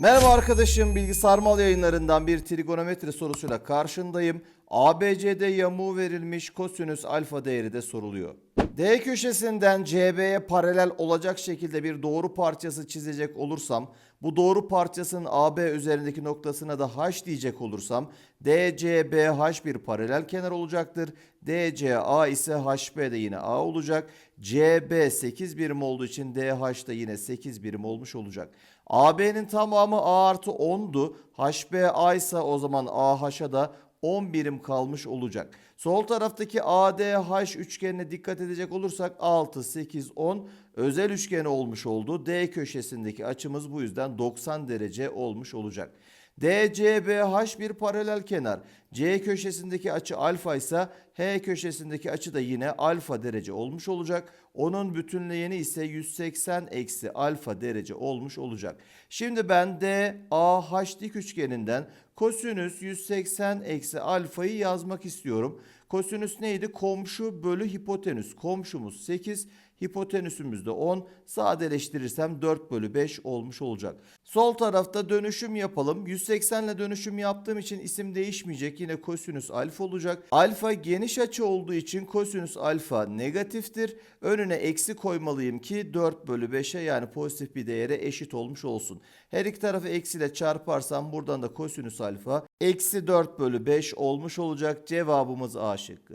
Merhaba arkadaşım, Bilgi Sarmal yayınlarından bir trigonometri sorusuyla karşındayım. ABCD yamuğu verilmiş kosinüs alfa değeri de soruluyor. D köşesinden CB'ye paralel olacak şekilde bir doğru parçası çizecek olursam, bu doğru parçasının AB üzerindeki noktasına da H diyecek olursam, DCBH bir paralel kenar olacaktır. DCA ise HB de yine A olacak. CB 8 birim olduğu için DH da yine 8 birim olmuş olacak. AB'nin tamamı A artı 10'du. HB A ise o zaman AH'a da 10 birim kalmış olacak. Sol taraftaki ADH üçgenine dikkat edecek olursak 6, 8, 10 özel üçgeni olmuş oldu. D köşesindeki açımız bu yüzden 90 derece olmuş olacak. DCBH bir paralel kenar. C köşesindeki açı alfa ise H köşesindeki açı da yine alfa derece olmuş olacak. Onun bütünleyeni ise 180 eksi alfa derece olmuş olacak. Şimdi ben DAH dik üçgeninden kosinüs 180 eksi alfayı yazmak istiyorum. Kosinüs neydi? Komşu bölü hipotenüs. Komşumuz 8, hipotenüsümüz de 10. Sadeleştirirsem 4 bölü 5 olmuş olacak. Sol tarafta dönüşüm yapalım. 180 ile dönüşüm yaptığım için isim değişmeyecek. Yine kosinüs alfa olacak. Alfa geniş açı olduğu için kosinüs alfa negatiftir. Önüne eksi koymalıyım ki 4 bölü 5'e yani pozitif bir değere eşit olmuş olsun. Her iki tarafı eksiyle çarparsam buradan da kosinüs alfa eksi 4 bölü 5 olmuş olacak. Cevabımız A şıkkı.